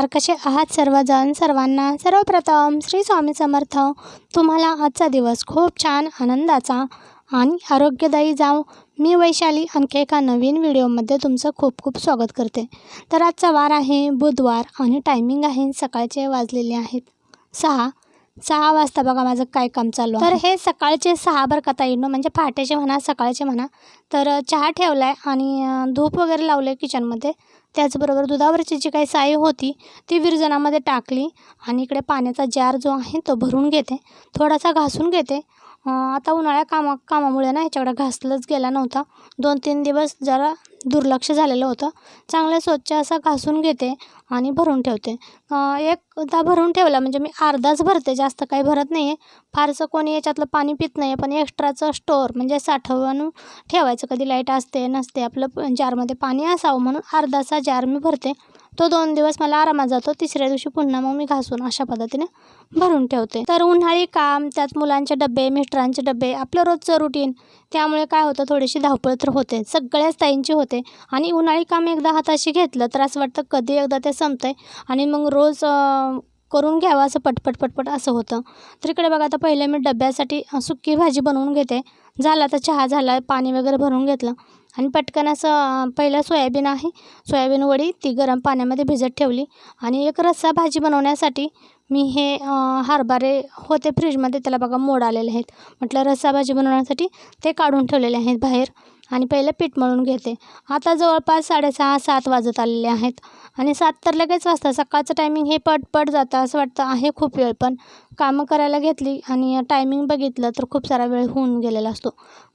नमस्कार. कसे आहात सर्वजण? सर्वांना सर्वप्रथम श्री स्वामी समर्थ. तुम्हाला आजचा दिवस खूप छान आनंदाचा आणि आरोग्यदायी जाव. मी वैशाली आणखी एका नवीन व्हिडिओमध्ये तुमचं खूप खूप स्वागत करते. तर आजचा वार आहे बुधवार आणि टायमिंग आहे सकाळचे वाजलेले आहेत. सहा. सहा वाजता बघा माझं काय काम चालू तर हे सकाळचे सहा बरं का येणं म्हणजे पहाटेचे म्हणा सकाळचे म्हणा. तर चहा ठेवला आहे आणि धूप वगैरे लावलं आहे किचनमध्ये त्याचबरोबर दुधावरची जी काही साई होती ती विरजनामध्ये टाकली आणि इकडे पाण्याचा जार जो आहे तो भरून घेते. थोडासा घासून घेते. आता उन्हाळ्या कामा कामामुळे ना ह्याच्याकडे घासलंच गेला नव्हता. दोन तीन दिवस जरा दुर्लक्ष झालेलं होतं. चांगलं स्वच्छ असं घासून घेते आणि भरून ठेवते. एकदा भरून ठेवला म्हणजे मी अर्धाच भरते जास्त काही भरत नाही आहे फारसं कोणी याच्यातलं पाणी पित नाही आहे पण एक्स्ट्राचं स्टोअर म्हणजे साठवून ठेवायचं. कधी लाइट असते नसते आपलं जारमध्ये पाणी असावं म्हणून अर्धाचा जार मी भरते. तो दोन दिवस मला आरामात जातो. तिसऱ्या दिवशी पुन्हा मग मी घासून अशा पद्धतीने भरून ठेवते. तर उन्हाळी काम त्यात मुलांचे डबे मिस्टरांचे डबे आपलं रोजचं रुटीन त्यामुळे काय होतं थोडीशी धावपळ तर होते. सगळ्याच ताईंची होते. आणि उन्हाळी काम एकदा हाताशी घेतलं तर असं वाटतं कधी एकदा ते संपतंय. आणि मग रोज करून घ्यावं असं पटपट पटपट असं होतं. तर इकडे बघा आता पहिले मी डब्यासाठी सुकी भाजी बनवून घेते. झाला तर चहा झाला पाणी वगैरे भरून घेतलं. आणि पटकन असं पहिलं सोयाबीन आहे. सोयाबीन वडी ती गरम पाण्यामध्ये भिजत ठेवली आणि एक रस्सा भाजी बनवण्यासाठी मी हे हरभरे होते फ्रीजमध्ये त्याला बघा मोड आलेले आहेत. म्हटलं रस्सा भाजी बनवण्यासाठी ते काढून ठेवलेले आहेत बाहेर आणि पहिलं पीठ मळून घेते. आता जवळपास साडेसहा सात वाजत आलेले आहेत आणि सात तर लगेच वाजता सकाळचं टायमिंग हे पटपट जातं असं वाटतं आहे खूप वेळ पण कामं करायला घेतली आणि टायमिंग बघितलं तर खूप सारा वेळ होऊन गेलेला असतो.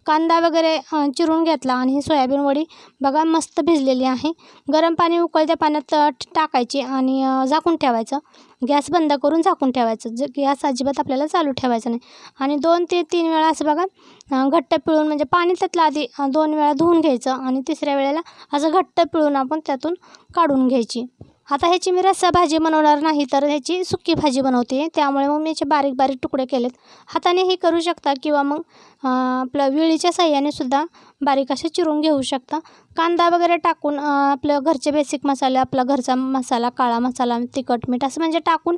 कांदा वगैरे चिरून घेतला आणि ही सोयाबीन वडी बघा मस्त भिजलेली आहे. गरम पाणी उकळत्या पाण्यात टाकायची आणि झाकून ठेवायचं. गॅस बंद करून झाकून ठेवायचं. ज गॅस अजिबात आपल्याला चालू ठेवायचं नाही. आणि दोन ते तीन वेळा असं बघा घट्ट पिळून म्हणजे पाणी त्यातलं आधी दोन वेळा धुवून घ्यायचं आणि तिसऱ्या वेळेला असं घट्ट पिळून आपण त्यातून काढून घ्यायची. आता ह्याची मी रस्सा भाजी बनवणार नाही तर ह्याची सुक्की भाजी बनवते. त्यामुळे मग मी याचे बारीक बारीक तुकडे केलेत. हाताने हे करू शकता किंवा मग आपलं विळीच्या साह्याने सुद्धा बारीक असे चिरून घेऊ शकता. कांदा वगैरे टाकून आपलं घरचे बेसिक मसाले आपला घरचा मसाला काळा मसाला तिखट मीठ असं म्हणजे टाकून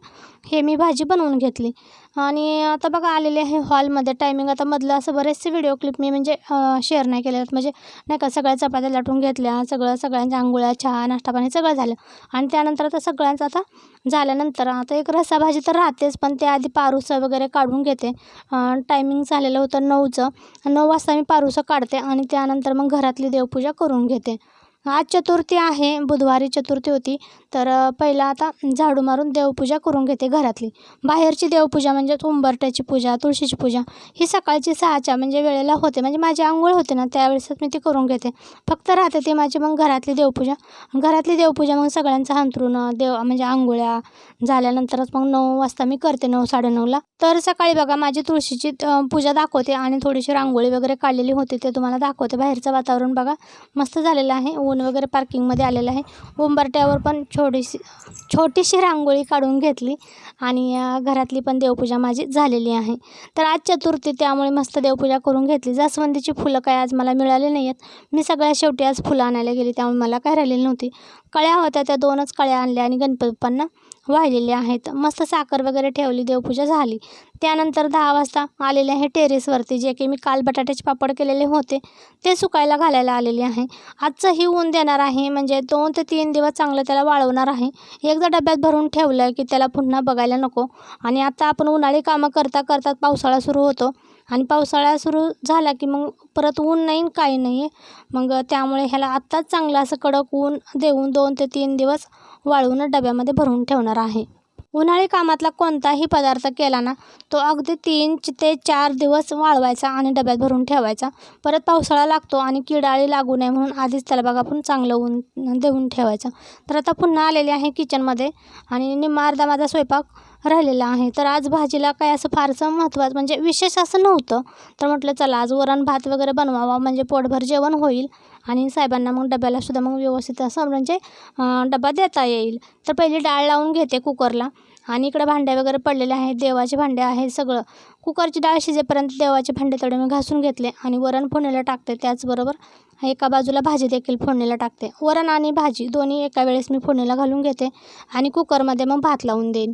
हे मी भाजी बनवून घेतली. आणि आता बघा आलेले आहे हॉलमध्ये. टायमिंग आता मधलं असं बरेचसे व्हिडिओ क्लिप मी म्हणजे शेअर नाही केले आहेत म्हणजे नाही का सगळ्या चपात्या लाटून घेतल्या सगळं सगळ्यांच्या आंघोळ्या चहा नाश्ता पाणी सगळं झालं. आणि त्यानंतर आता सगळ्यांचं आता झाल्यानंतर आता एक रसा भाजी तर राहतेच पण त्याआधी पारूसं वगैरे काढून घेते. टायमिंग झालेलं होतं नऊचं. नऊ वाजता मी पारूसं काढते आणि त्यानंतर मग घरातली देवपूजा करून घेते. आज चतुर्थी आहे बुधवारी चतुर्थी होती. तर पहिलं पहिला आता झाडू मारून देवपूजा करून घेते घरातली. बाहेरची देवपूजा म्हणजे उंबरट्याची पूजा तुळशीची पूजा ही सकाळची सहाच्या म्हणजे वेळेला होते. म्हणजे माझी आंघोळ होते ना त्यावेळेसच मी ती करून घेते. फक्त राहते ती माझी मग घरातली देवपूजा. घरातली देवपूजा मग सगळ्यांचं अंथरून देव म्हणजे आंघोळ्या झाल्यानंतरच मग नऊ वाजता मी करते नऊ साडेनऊला. तर सकाळी बघा माझी तुळशीची पूजा दाखवते आणि थोडीशी रांगोळी वगैरे काढलेली होती ते तुम्हाला दाखवते. बाहेरचं वातावरण बघा मस्त झालेलं आहे. ऊन वगैरे पार्किंगमध्ये आलेलं आहे. उंबरट्यावर पण छोटीशी छोटीशी रांगोळी काढून घेतली आणि घरातली पण देवपूजा माझी झालेली आहे. तर आज चतुर्थी त्यामुळे मस्त देवपूजा करून घेतली. जास्वंदीची फुलं काय आज मला मिळाली नाही आहेत मी सगळ्या शेवटी आज फुलं आणायला गेली त्यामुळे मला काय राहिलेली नव्हती. कळ्या होत्या त्या दोनच कळ्या आणल्या आणि गणपतीपांना वाहिलेले आहेत. मस्त साखर वगैरे ठेवली देवपूजा झाली. त्यानंतर दहा वाजता आलेले आहे टेरेसवरती जे की मी काल बटाट्याचे पापड केलेले होते ते सुकायला घालायला आलेले आहे. आजचं ही ऊन देणार आहे म्हणजे दोन ते तीन दिवस चांगलं त्याला वाळवणार आहे. एकदा डब्यात भरून ठेवलं की त्याला पुन्हा बघायला नको. आणि आता आपण उन्हाळी कामं करता करता पावसाळा सुरू होतो. आणि पावसाळा सुरू झाला की मग परत ऊन नाही काही नाही आहे मग त्यामुळे ह्याला आत्ताच चांगलं असं कडक ऊन देऊन दोन ते तीन दिवस वाळवून डब्यामध्ये भरून ठेवणार आहे. उन्हाळी कामातला कोणताही पदार्थ केला ना तो अगदी तीन ते चार दिवस वाळवायचा आणि डब्यात भरून ठेवायचा. परत पावसाळा लागतो आणि किडाळी लागू नये म्हणून आधीच त्याला बघा आपण चांगलं ऊन देऊन ठेवायचं. तर आता पुन्हा आलेले आहे किचनमध्ये आणि निम्मा अर्धा माझा स्वयंपाक राहिलेला आहे. तर आज भाजीला काय असं फारसं महत्त्वाचं म्हणजे विशेष असं नव्हतं. तर म्हटलं चला आज वरण भात वगैरे बनवावा म्हणजे पोटभर जेवण होईल. आणि साहेबांना मग डब्यालासुद्धा मग व्यवस्थित असं म्हणजे डबा देता येईल. तर पहिली डाळ लावून घेते कुकरला. आणि इकडं भांडे वगैरे पडलेले आहेत देवाचे भांडे आहेत सगळं. कुकरची डाळ शिजेपर्यंत देवाचे भांडे तेवढे मी घासून घेतले. आणि वरण फोडणीला टाकते त्याचबरोबर एका बाजूला भाजी देखील फोडणीला टाकते. वरण आणि भाजी दोन्ही एका वेळेस मी फोडणीला घालून घेते. आणि कुकरमध्ये मग भात लावून देईन.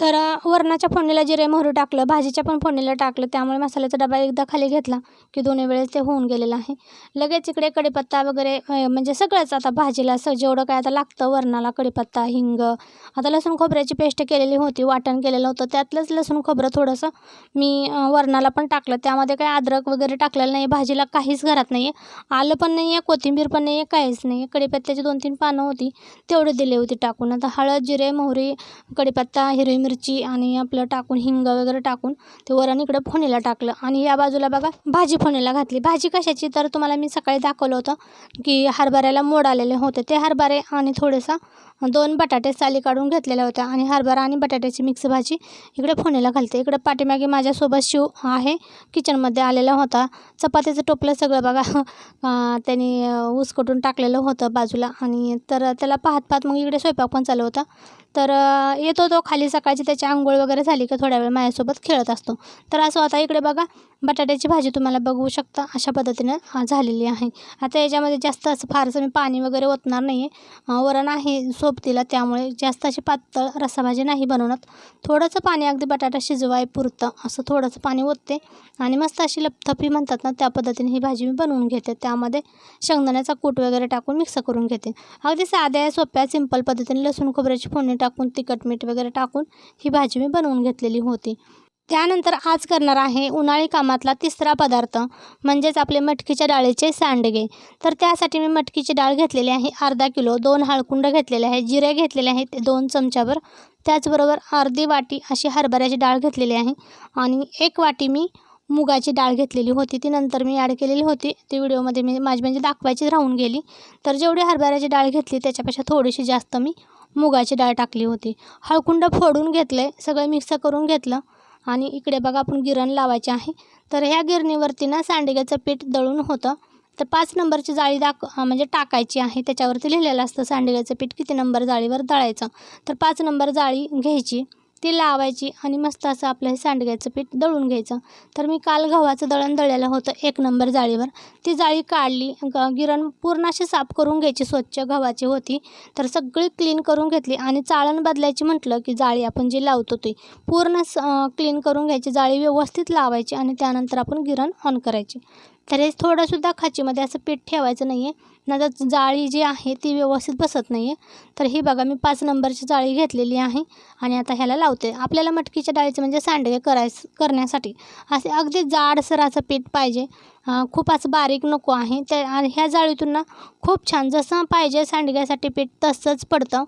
तर वरणाच्या फोडणीला जिरे मोहरी टाकलं भाजीच्या पण फोडणीला टाकलं त्यामुळे मसाल्याचा डबा एकदा खाली घेतला की दोन्ही वेळेस ते होऊन गेलेलं आहे. लगेच इकडे कढीपत्ता वगैरे म्हणजे सगळंच आता भाजीला स जेवढं काय आता लागतं वरणाला कढीपत्ता हिंग आता लसूण खोबऱ्याची पेस्ट केलेली होती वाटण केलेलं होतं त्यातलंच लसूण खोबरं थोडंसं मी वरणाला पण टाकलं. त्यामध्ये काही अद्रक वगैरे टाकलेलं नाही भाजीला काहीच घरात नाही आहे आलं पण नाही आहे कोथिंबीर पण नाही आहे काहीच नाही आहे कढीपत्त्याची दोन तीन पानं होती तेवढी दिली होती टाकून. आता हळद जिरे मोहरी कढीपत्ता हिरवी मिरची आणि आपलं टाकून हिंग वगैरे टाकून ते वरण इकडं फोणीला टाकलं. आणि या बाजूला बघा भाजी फोणीला घातली. भाजी कशाची? तर तुम्हाला मी सकाळी दाखवलं होतं की हरभऱ्याला मोड आलेले होते. ते हरभरे आणि थोडेसा दोन बटाटे साली काढून घेतलेल्या होत्या आणि हरभरा आणि बटाट्याची मिक्स भाजी इकडे फोणीला घालते. इकडे पाठीमागे माझ्यासोबत शिव आहे. किचनमध्ये आलेला होता. चपातीचं टोपलं सगळं बघा. अं, त्यांनी उसकटून टाकलेलं होतं बाजूला. आणि तर त्याला पाहत पाहत मग इकडे स्वयंपाक पण चालू होता. तर येतो तो खाली सकाळची त्याची आंघोळ वगैरे झाली की थोड्या वेळ माझ्यासोबत खेळत असतो. तर असं आता इकडे बघा बटाट्याची भाजी तुम्हाला बघू शकता अशा पद्धतीनं झालेली आहे. आता याच्यामध्ये जास्त असं फारसं मी पाणी वगैरे ओतणार नाही आहे वरण आहे सोबतीला त्यामुळे जास्त अशी पातळ रसाभाजी नाही बनवणार. थोडंसं पाणी अगदी बटाटा शिजवाय पुरतं असं थोडंसं पाणी ओतते. आणि मस्त अशी लपथपी म्हणतात ना त्या पद्धतीने ही भाजी मी बनवून घेते. त्यामध्ये शेंगदाण्याचा कूट वगैरे टाकून मिक्स करून घेते. अगदी साध्या सोप्या सिंपल पद्धतीने लसूण खोबऱ्याची फोडणी टाकून तिखट मीठ वगैरे टाकून ही भाजी मी बनवून घेतलेली होती. त्यानंतर आज करणार आहे उन्हाळी कामातला तिसरा पदार्थ म्हणजेच आपले मटकीच्या डाळीचे सांडगे. तर त्यासाठी मी मटकीची डाळ घेतलेली आहे अर्धा किलो दोन हळकुंड घेतलेले आहे जिरे घेतलेले आहेत दोन चमच्यावर त्याचबरोबर अर्धी वाटी अशी हरभऱ्याची डाळ घेतलेली आहे आणि एक वाटी मी मुगाची डाळ घेतलेली होती. ती नंतर मी ॲड केलेली होती. ती व्हिडिओमध्ये मी माझी म्हणजे दाखवायची राहून गेली. तर जेवढी हरभऱ्याची डाळ घेतली त्याच्यापेक्षा थोडीशी जास्त मी मुगाची डाळ टाकली होती. हळकुंड फोडून घेतले सगळं मिक्स करून घेतलं. आणि इकडे बघा आपण गिरण लावायचे आहे. तर ह्या गिरणीवरती ना सांडग्याचं पीठ दळून होतं. तर पाच नंबरची जाळी दाख म्हणजे टाकायची आहे. त्याच्यावरती लिहिलेलं असतं सांडग्याचं पीठ किती नंबर जाळीवर दळायचं. तर पाच नंबर जाळी घ्यायची. ती लावायची आणि मस्त असं आपलं हे सांडग्याचं पीठ दळून घ्यायचं. तर मी काल गव्हाचं दळण दळलेलं होतं एक नंबर जाळीवर. ती जाळी काढली ग गिरण पूर्ण अशी साफ करून घ्यायची स्वच्छ गव्हाची होती. तर सगळी क्लीन करून घेतली आणि चाळण बदलायची म्हटलं की जाळी आपण जी लावतो ती पूर्ण क्लीन करून घ्यायची. जाळी व्यवस्थित लावायची आणि त्यानंतर आपण गिरण ऑन करायची. तर हे थोडंसुद्धा खाचीमध्ये असं पीठ ठेवायचं नाही आहे नंतर जाळी जी आहे ती व्यवस्थित बसत नाही आहे तर ही बघा मी पाच नंबरची जाळी घेतलेली आहे आणि आता ह्याला लावते. आपल्याला मटकीच्या डाळीचं म्हणजे सांडगे करायस करण्यासाठी असे अगदी जाडसर असं पीठ पाहिजे. खूप असं बारीक नको आहे. त्या आणि ह्या जाळीतून ना खूप छान जसं पाहिजे सांडग्यासाठी पीठ तसंच पडतं.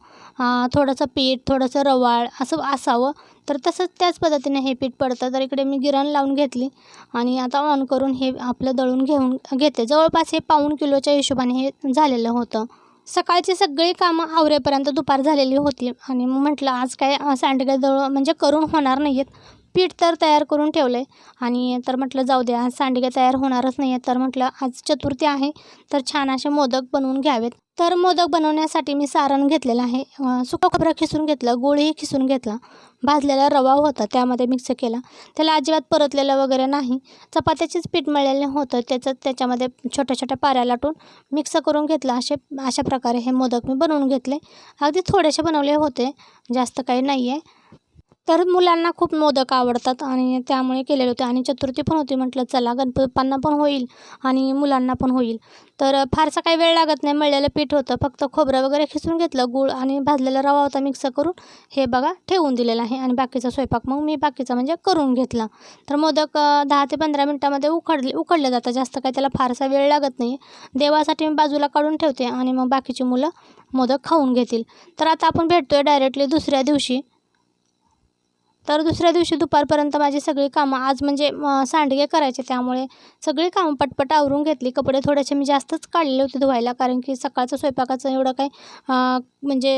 थोडंसं पीठ थोडंसं रवाळ असं असावं. तर तसंच त्याच पद्धतीने हे पीठ पडतं. तर इकडे मी गिरण लावून घेतली आणि आता ऑन करून हे आपलं दळून घेऊन घेते. जवळपास हे पाऊण किलोच्या हिशोबाने हे झालेलं होतं. सकाळची सगळी कामं आवरेपर्यंत दुपार झालेली होती आणि मग म्हटलं आज काय अं, सांडगे दळ म्हणजे करून होणार नाही आहेत पीठ तर तयार करून ठेवलं आहे आणि तर म्हटलं जाऊ द्या आज सांडगे तयार होणारच नाही आहेत तर म्हटलं आज चतुर्थी आहे तर छान असे मोदक बनवून घ्यावेत. तर मोदक बनवण्यासाठी मी सारण घेतलेलं आहे. सुकं खोबरं खिसून घेतलं गोळीही खिसून घेतला. भाजलेला रवा होता त्यामध्ये मिक्स केला. त्याला अजिबात परतलेलं वगैरे नाही. चपात्याचीच पीठ मळलेलं होतं त्याचं त्याच्यामध्ये छोट्या छोट्या पाऱ्या लाटून मिक्स करून घेतलं. असे अशा प्रकारे हे मोदक मी बनवून घेतले. अगदी थोडेसे बनवले होते जास्त काही नाही आहे तर मुलांना खूप मोदक आवडतात आणि त्यामुळे केलेले होते. आणि चतुर्थी पण होती म्हटलं चला गणपती पण होईल आणि मुलांना पण होईल. तर फारसा काही वेळ लागत नाही मळलेलं पीठ होतं. फक्त खोबरं वगैरे खिसून घेतलं गूळ आणि भाजलेला रवा होता मिक्स करून. हे बघा ठेवून दिलेलं आहे. आणि बाकीचा स्वयंपाक मग मी बाकीचा म्हणजे करून घेतला. तर मोदक दहा ते पंधरा मिनटामध्ये उकडले उकडले जातात. जास्त काही त्याला फारसा वेळ लागत नाही. देवासाठी मी बाजूला काढून ठेवते आणि मग बाकीची मुलं मोदक खाऊन घेतील. तर आता आपण भेटतोय डायरेक्टली दुसऱ्या दिवशी. तर दुसऱ्या दिवशी दुपारपर्यंत माझी सगळी कामं आज म्हणजे सांडगे करायचे त्यामुळे सगळी कामं पटपट आवरून घेतली. कपडे थोडेसे मी जास्तच काढलेले होते धुवायला कारण की सकाळचं स्वयंपाकाचं एवढं काही म्हणजे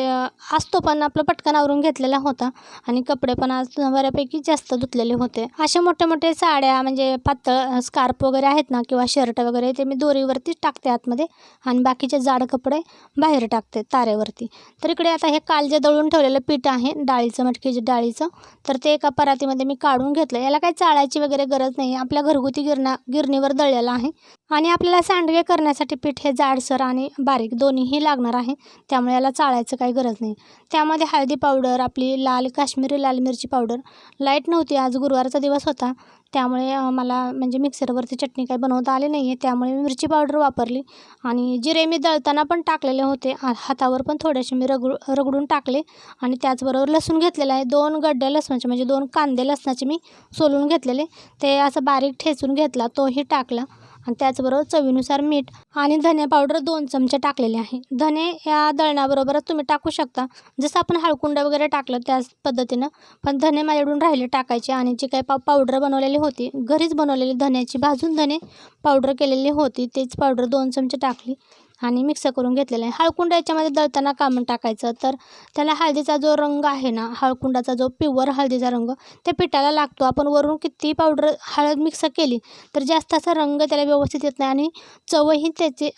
असतो पण आपलं पटकन आवरून घेतलेला होता. आणि कपडे पण आज बऱ्यापैकी जास्त धुतलेले होते. असे मोठे मोठे साड्या म्हणजे पातळ स्कार्फ वगैरे आहेत ना किंवा शर्ट वगैरे ते मी दोरीवरतीच टाकते आतमध्ये आणि बाकीचे जाड कपडे बाहेर टाकते तारेवरती. तर इकडे आता हे काल जे दळून ठेवलेलं पीठ आहे डाळीचं मटकीच्या डाळीचं तर ते एका परातीमध्ये मी काढून घेतलं. याला काही चाळायची वगैरे गरज नाही. आपल्या घरगुती गिरणा गिरणीवर दळलेला आहे. आणि आपल्याला सांडगे करण्यासाठी पीठ हे जाडसर आणि बारीक दोन्हीही लागणार आहे. त्यामुळे याला चाळायचं काही गरज नाही. त्यामध्ये हळदी पावडर आपली लाल काश्मीरी लाल मिरची पावडर. लाइट नव्हती आज गुरुवारचा दिवस होता. त्यामुळे मला म्हणजे मिक्सरवरती चटणी काही बनवता आली नाही आहे त्यामुळे मी मिरची पावडर वापरली आणि जिरे मी दळताना पण टाकलेले होते. हातावर पण थोडेसे मी रगडू रगडून टाकले आणि त्याचबरोबर लसूण घेतलेलं आहे. दोन गड्डे लसणाचे म्हणजे दोन कांदे लसणाचे मी सोलून घेतलेले. ते असं बारीक ठेचून घेतला तोही टाकला. आणि त्याचबरोबर चवीनुसार मीठ आणि धने पावडर दोन चमचे टाकलेले आहे. धने या दळण्याबरोबरच तुम्ही टाकू शकता. जसं आपण हळकुंड वगैरे टाकलं त्याच पद्धतीनं पण धने माझ्याकडून राहिले टाकायचे आणि जी काही पाव पावडर बनवलेली होती घरीच बनवलेली धन्याची भाजून धने पावडर केलेली होती तेच पावडर दोन चमचे टाकली. आणि मिक्स करून घेतलेलं आहे. हळकुंड याच्यामध्ये दळताना कामून टाकायचं. तर त्याला हळदीचा जो रंग आहे ना हळकुंडाचा जो प्युअर हळदीचा रंग त्या पिठाला लागतो. आपण वरून किती पावडर हळद मिक्स केली तर जास्त असा रंग त्याला व्यवस्थित येत नाही आणि चवही त्याची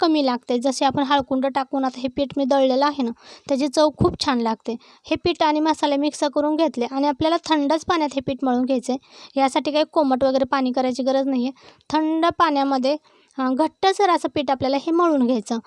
कमी लागते. जसे आपण हळकुंड टाकून आता हे पीठ मी दळलेलं आहे ना त्याची चव खूप छान लागते. हे पीठ आणि मसाले मिक्स करून घेतले आणि आपल्याला थंडच पाण्यात हे पीठ मळून घ्यायचं आहे यासाठी काही कोमट वगैरे पाणी करायची गरज नाही आहे थंड पाण्यामध्ये घट्टसर असं पीठ आपल्याला हे मळून घ्यायचं.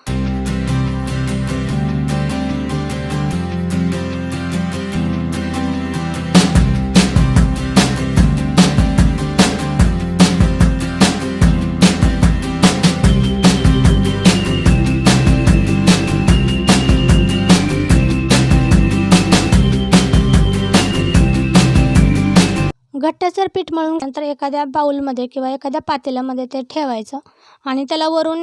घट्टसर पीठ मळून नंतर एखाद्या बाऊलमध्ये किंवा एखाद्या पातेल्यामध्ये ते ठेवायचं. आणि त्याला वरून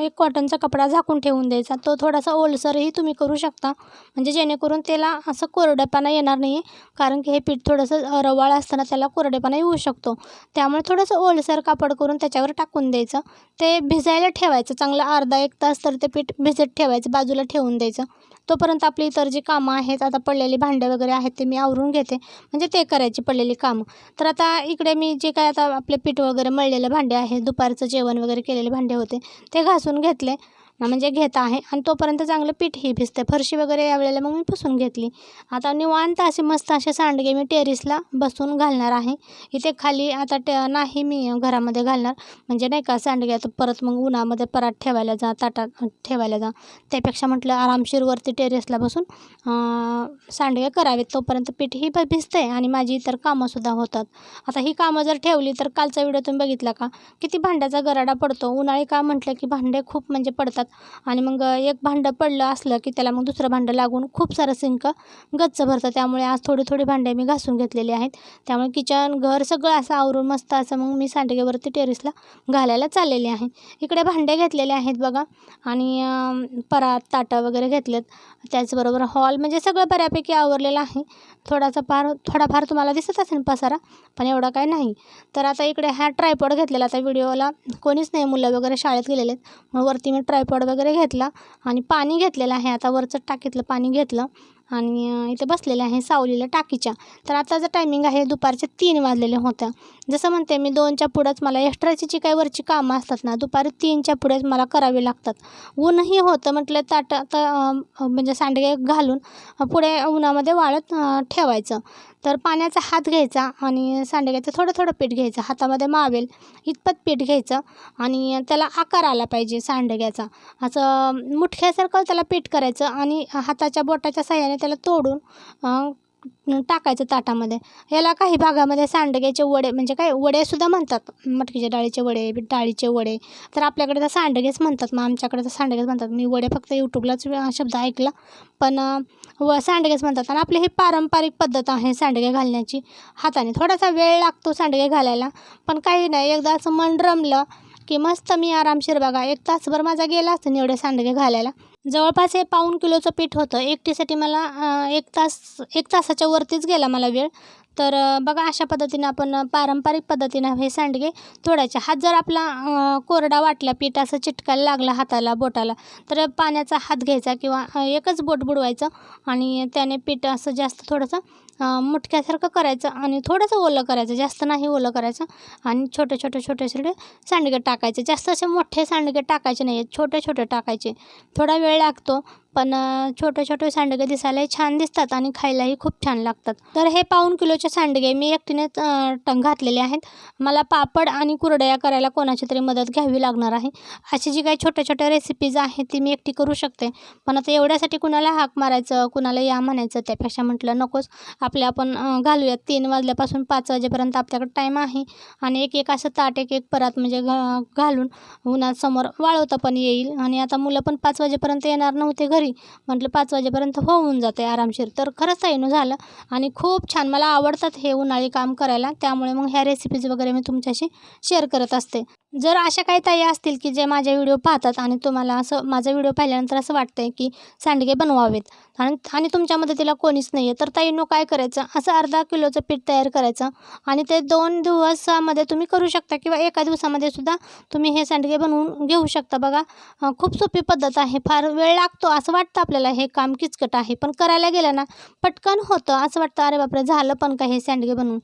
एक कॉटनचा कपडा झाकून ठेवून द्यायचा. तो थोडासा ओलसरही तुम्ही करू शकता. म्हणजे जेणेकरून त्याला असं कोरडेपणा येणार नाही कारण की हे पीठ थोडंसं रवाळ असताना त्याला कोरडेपणा येऊ शकतो. त्यामुळे थोडंसं ओलसर कापड करून त्याच्यावर टाकून द्यायचं. ते भिजायला ठेवायचं. चांगलं अर्धा एक तास तर ते पीठ भिजत ठेवायचं बाजूला ठेवून द्यायचं. तोपर्यंत आपली इतर जी कामं आहेत आता पडलेली भांडे वगैरे आहेत ते मी आवरून घेते. म्हणजे ते करायची पडलेली कामं. तर आता इकडे मी जे काय आता आपले पीठ वगैरे मळलेले भांडे आहेत दुपारचं जेवण वगैरे केलेले भांडे होते. ते घासून घेतले. म्हणजे घेत आहे. आणि तोपर्यंत चांगलं पीठही भिजते. फरशी वगैरे यावेळेला मग मी पुसून घेतली. आता निवांत असे मस्त असे सांडगे मी टेरिसला बसून घालणार आहे. इथे खाली आता टे नाही मी घरामध्ये घालणार. म्हणजे नाही का सांडगे आता परत मग उन्हामध्ये परात ठेवायला जा ताटात ठेवायला जा. त्यापेक्षा म्हटलं आरामशीरवरती टेरेसला बसून सांडगे करावेत. तोपर्यंत पीठही भ भिजते आणि माझी इतर कामंसुद्धा होतात. आता ही कामं जर ठेवली तर कालचा व्हिडिओ तुम्ही बघितला का? किती भांड्याचा गराडा पडतो. उन्हाळी का म्हटलं की भांडे खूप म्हणजे पडतात. आणि मग एक भांडं पडलं असलं की त्याला मग दुसरं भांडं लागून खूप सारं सिंक गच्च भरतं. त्यामुळे आज थोडी थोडी भांडे मी घासून घेतलेली आहेत. त्यामुळे किचन घर सगळं असं आवरून मस्त असं मग मी सांडगेवरती टेरेसला घालायला चाललेले आहे. इकडे भांडे घेतलेले आहेत बघा. आणि परात ताटं वगैरे घेतलेत. त्याचबरोबर हॉल म्हणजे सगळं बऱ्यापैकी आवरलेलं आहे. थोडासा फार थोडाफार तुम्हाला दिसत असेल पसारा पण एवढा काय नाही. तर आता इकडे हा ट्रायपॉड घेतलेला. आता व्हिडिओला कोणीच नाही मुलं वगैरे शाळेत गेलेले आहेत. मग वरती मी ट्रायपॉड वगैरे घेतला आणि पाणी घेतलेलं आहे. आता वरचं टाकीतलं पाणी घेतलं आणि इथे बसलेले आहे सावलीला टाकीच्या. तर आताचं टायमिंग आहे दुपारचे तीन वाजलेले होत्या जसं म्हणते मी दोनच्या पुढंच मला एक्स्ट्राची जी काही वरची कामं असतात ना दुपारी तीनच्या पुढेच मला करावी लागतात. ऊनही होतं म्हटलं ताट म्हणजे सांडगे घालून पुढे उन्हामध्ये वाळत ठेवायचं. तर पाण्याचा हात घ्यायचा आणि सांडग्याचं थोडं थोडं पीठ घ्यायचं. हातामध्ये मावेल इतपत पीठ घ्यायचं आणि त्याला आकार आला पाहिजे सांडग्याचा. असं मुठख्यासारखं त्याला पीठ करायचं आणि हाताच्या बोटाच्या साह्याने त्याला तोडून टाकायचं ताटामध्ये. याला काही भागामध्ये सांडग्याचे वडे म्हणजे काय वडेसुद्धा म्हणतात. मटकीच्या डाळीचे वडे डाळीचे वडे. तर आपल्याकडे तर सांडगेच म्हणतात. मग आमच्याकडे तर सांडगेच म्हणतात. मी वडे फक्त यूट्यूबलाच शब्द ऐकला. पण व सांडगेच म्हणतात. आणि आपली ही पारंपरिक पद्धत आहे सांडगे घालण्याची. हाताने थोडासा वेळ लागतो सांडगे घालायला. पण काही नाही. एकदा असं मन रमलं की मस्त मी आरामशीर बघा. एक तासभर माझा गेला असतं एवढे सांडगे घालायला. जवळपास हे पाऊण किलोचं पीठ होतं. एकटीसाठी मला एक तास एक तासाच्या वरतीच गेला मला वेळ. तर बघा अशा पद्धतीनं आपण पारंपरिक पद्धतीनं हे सांडगे थोड्याचे हात जर आपला कोरडा वाटला पीठ असं चिटकायला लागला हाताला बोटाला तर पाण्याचा हात घ्यायचा किंवा एकच बोट बुडवायचं आणि त्याने पीठ असं जास्त थोडंसं मुटक्यासारखं करायचं आणि थोडंसं ओलं करायचं जास्त नाही ओलं करायचं. आणि छोटे छोटे छोटे छोटे सांडगे टाकायचे. जास्त असे मोठे सांडगे टाकायचे नाही आहेत छोटे छोटे टाकायचे. थोडा वेळ लागतो. पण छोटे छोटे सांडगे दिसायलाही छान दिसतात आणि खायलाही खूप छान लागतात. तर हे पाऊण किलोचे सांडगे मी एकटीनेच टंग घातलेले आहेत. मला पापड आणि कुरडया करायला कोणाची तरी मदत घ्यावी लागणार आहे. अशी जी काही छोट्या छोट्या रेसिपीज आहेत ती मी एकटी करू शकते. पण आता एवढ्यासाठी कुणाला हाक मारायचं कुणाला या म्हणायचं त्यापेक्षा म्हटलं नकोच. आपल्या आपण घालूयात. तीन वाजल्यापासून पाच वाजेपर्यंत आपल्याकडे टाईम आहे. आणि एक एक असं ताट एक एक परात म्हणजे घालून उन्हासमोर वाळवता पण येईल. आणि आता मुलं पण पाच वाजेपर्यंत येणार नव्हते घरी. म्हटलं पाच वाजेपर्यंत होऊन जाते आरामशीर. तर खरंच येणं झालं आणि खूप छान मला आवडतात हे उन्हाळी काम करायला. त्यामुळे मग ह्या रेसिपीज वगैरे मी तुमच्याशी शेअर करत असते. जर अशा काही ताई असतील की जे माझे व्हिडिओ पाहतात आणि तुम्हाला असं माझा व्हिडिओ पाहिल्यानंतर असं वाटतंय की सांडगे बनवावेत आणि आणि तुमच्या मदतीला कोणीच नाही आहे तर ताईंनो काय करायचं? असं अर्धा किलोचं पीठ तयार करायचं आणि ते दोन दिवसामध्ये तुम्ही करू शकता किंवा एका दिवसामध्ये सुद्धा तुम्ही हे सांडगे बनवून घेऊ शकता. बघा खूप सोपी पद्धत आहे. फार वेळ लागतो असं वाटतं आपल्याला. हे काम किचकट आहे. पण करायला गेलं ना पटकन होतं असं वाटतं. अरे बापरे झालं पण का हे सांडगे बनवून?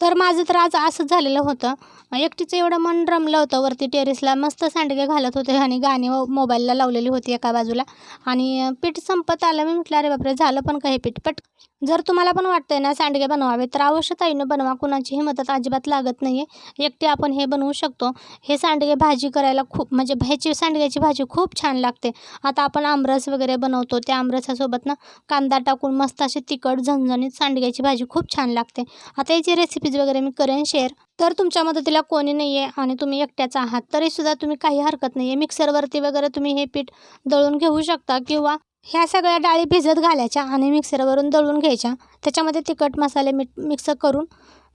तर माझं तर आज असंच झालेलं होतं. एकटीचं एवढं मन रमलं होतं. वरती टेरेसला मस्त सांडगे घालत होते आणि गाणी मोबाईलला लावलेली होती एका बाजूला. आणि पीठ संपत आलं. मी म्हटलं अरे बापरे झालं पण काही हे पीठ? पट जर तुम्हाला पण वाटतंय ना सांडगे बनवावे तर अवश्य ताईनं बनवा. कुणाचीही मदत अजिबात लागत नाही आहे एकटे आपण हे बनवू शकतो. हे सांडगे भाजी करायला खूप म्हणजे ह्याची सांडग्याची भाजी खूप छान लागते. आता आपण आमरस वगैरे बनवतो. त्या आमरसासोबत ना कांदा टाकून मस्त अशी तिखट झणझणीत सांडग्याची भाजी खूप छान लागते. आता याची रेसिपीज वगैरे मी करेन शेअर तर तुमच्या मदतीला कोणी नाही आहे आणि तुम्ही एकट्याच आहात तरीसुद्धा तुम्ही काही हरकत नाही आहे मिक्सरवरती वगैरे तुम्ही हे पीठ दळून घेऊ शकता किंवा ह्या सगळ्या डाळी भिजत घालायच्या आणि मिक्सरवरून दळून घ्यायच्या. त्याच्यामध्ये तिखट मसाले मीठ मिक्स करून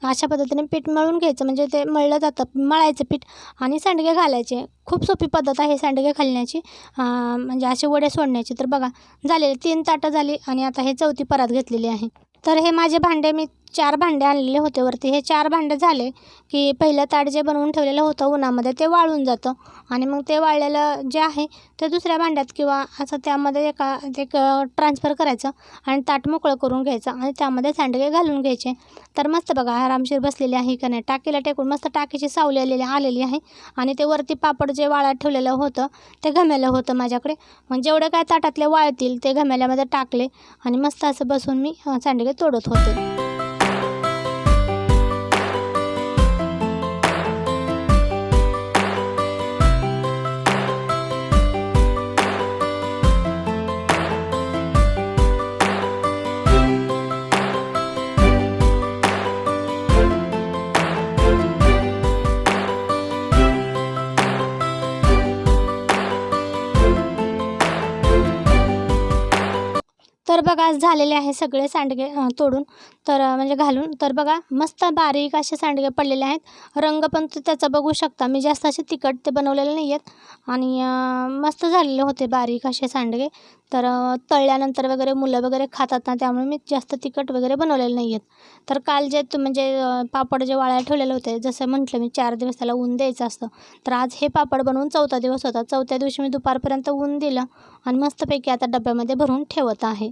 अशा पद्धतीने पीठ मळून घ्यायचं. म्हणजे ते मळलं जातं मळायचं पीठ आणि सांडगे घालायचे. खूप सोपी पद्धत आहे सांडगे घालण्याची म्हणजे असे वडे सोडण्याची. तर बघा झालेले तीन ताटं झाली आणि आता हे चौथी परात घेतलेली आहे. तर हे माझे भांडे मी चार भांडे आणलेले होते वरती. हे चार भांडे झाले की पहिलं ताट जे बनवून ठेवलेलं होतं उन्हामध्ये ते वाळून जातं. आणि मग ते वाळलेलं जे आहे ते दुसऱ्या भांड्यात किंवा असं त्यामध्ये एका एक ट्रान्सफर करायचं आणि ताट मोकळं करून घ्यायचं आणि त्यामध्ये सांडगे घालून घ्यायचे. तर मस्त बघा आरामशीर बसलेले आहे का नाही. टाकीला टेकून मस्त टाकीची सावली आलेली आलेली आहे आणि ते वरती पापड जे वाळत ठेवलेलं होतं ते घमेलं होतं माझ्याकडे. मग जेवढे काय ताटातले वाळतील ते घमेल्यामध्ये टाकले आणि मस्त असं बसून मी अ, सांडगे तोडत होते. बघा आज झालेले आहे सगळे सांडगे तोडून. तर म्हणजे घालून. तर बघा मस्त बारीक असे सांडगे पडलेले आहेत. रंग पण त- त्याचा बघू शकता. मी जास्त असे तिखट ते बनवलेले नाही आहेत आणि मस्त झालेले होते बारीक असे सांडगे. तर तळल्यानंतर वगैरे मुलं वगैरे खातात ना त्यामुळे मी जास्त तिखट वगैरे बनवलेले नाही आहेत तर काल जे तू म्हणजे पापड जे वाळायला ठेवलेले होते जसं म्हटलं मी चार दिवस त्याला ऊन द्यायचं असतं. तर आज हे पापड बनवून चौथा दिवस होता. चौथ्या दिवशी मी दुपारपर्यंत ऊन दिलं. आणि मस्तपैकी आता डब्यामध्ये भरून ठेवत आहे.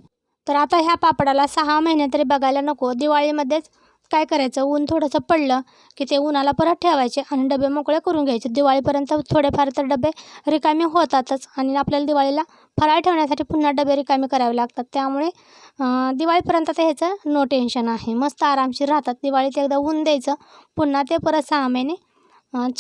तर आता ह्या पापडाला सहा महिने तरी बघायला नको. दिवाळीमध्येच काय करायचं? ऊन थोडंसं पडलं की ते उन्हाला परत ठेवायचे आणि डबे मोकळे करून घ्यायचे. दिवाळीपर्यंत थोडेफार तर डबे रिकामे होतातच आणि आपल्याला दिवाळीला फराळ ठेवण्यासाठी पुन्हा डबे रिकामे करावे लागतात. त्यामुळे दिवाळीपर्यंत तर ह्याचं नो टेन्शन आहे. मस्त आरामशीर राहतात. दिवाळीत एकदा ऊन द्यायचं पुन्हा ते परत सहा महिने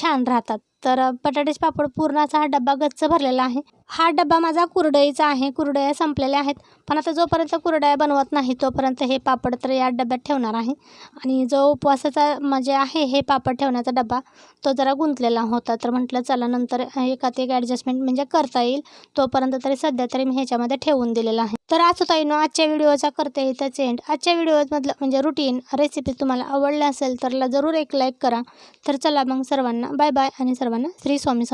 छान राहतात. तर बटाट्याचे पापड पूर्ण असा हा डब्बा गच्च भरलेला आहे. हा डबा माझा कुरडईचा आहे. कुरडया संपलेल्या आहेत. पण आता जोपर्यंत कुरडया बनवत नाही तोपर्यंत हे पापड तर या डब्यात ठेवणार आहे. आणि जो उपवासाचा म्हणजे आहे हे पापड ठेवण्याचा डबा तो जरा गुंतलेला होता. तर म्हटलं चला नंतर एकात एक ॲडजस्टमेंट म्हणजे करता येईल. तोपर्यंत तरी सध्या तरी मी ह्याच्यामध्ये ठेवून दिलेला आहे. तर असं येईन आजच्या व्हिडिओचा करते इथंच एंड आजच्या व्हिडिओमधलं म्हणजे रुटीन रेसिपी तुम्हाला आवडल्या असेल तर जरूर एक लाईक करा. तर चला मग सर्वांना बाय बाय आणि सर्वांना श्री स्वामी